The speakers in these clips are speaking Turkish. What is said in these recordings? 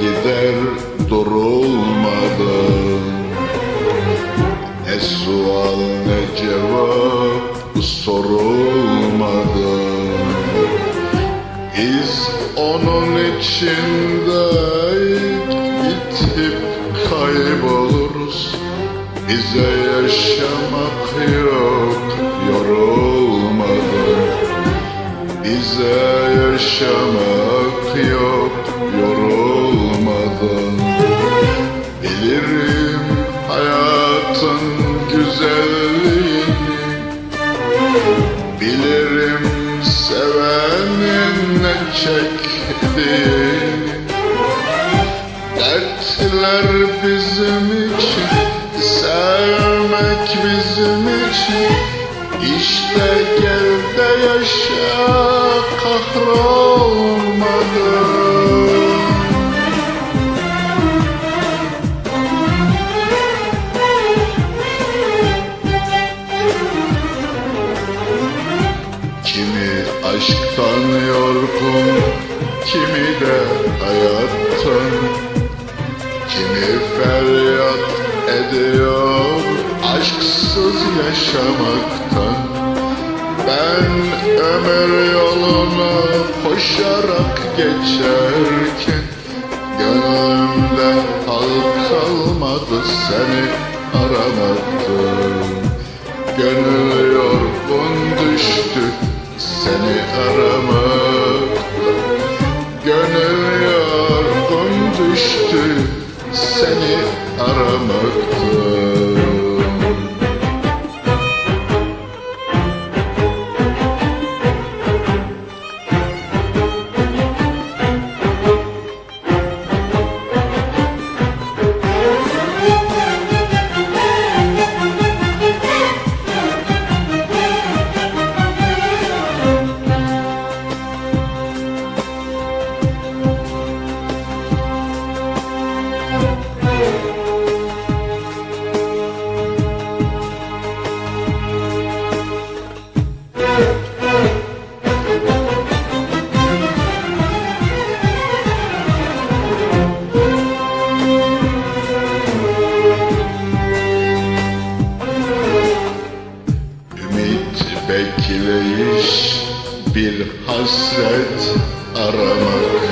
gider durulmadan. Ne sual ne cevap sorulmadan. İz onun içinde bitip kayboluruz. Bize yaşamak yok yorulmadan. Bize yaşamak yok yorulmadan. Çektiğini Dertler bizim için, sevmek bizim için. İşte gel de yaşa kahrolmadan hayattan Kimi feryat ediyor aşksız yaşamaktan? Ben ömür yolunu koşarak geçerken Gönlümde hal kalmadı seni aramaktan Gönül yorgun düştü seni aramak düştü seni aramaktan bekleyiş bir hasret aramak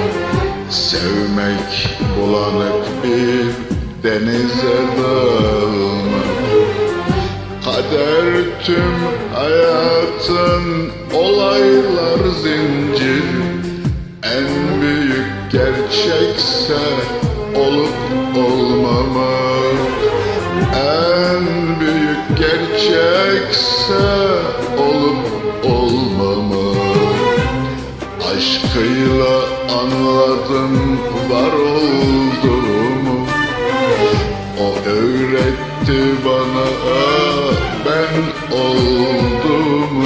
Sevmek bulanık bir denize dalmak. Kader tüm hayatın olaylar zincir En büyük gerçekse olup olmamak. En büyük gerçekse olup olmamak Aşkıyla anladım var olduğumu. O öğretti bana ben olduğumu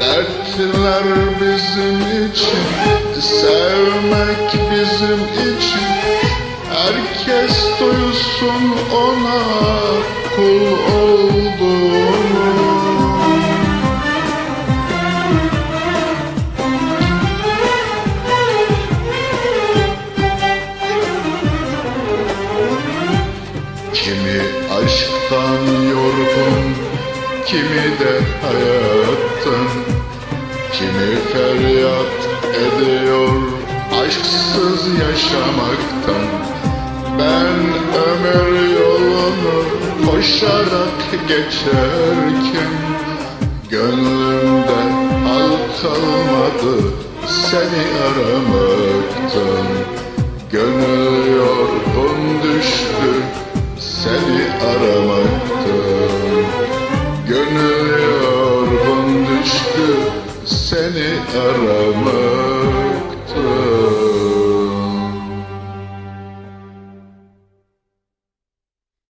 Dertler bizim için, sevmek bizim için. Herkes duysun ona kul olduğumu kimi de hayattan Kimi feryat ediyor aşksız yaşamaktan? Ben ömür yolunu koşarak geçerken Gönlümde hal kalmadı seni aramaktan. Gönül yorgun düştü seni aramaktan düştü seni aramaktan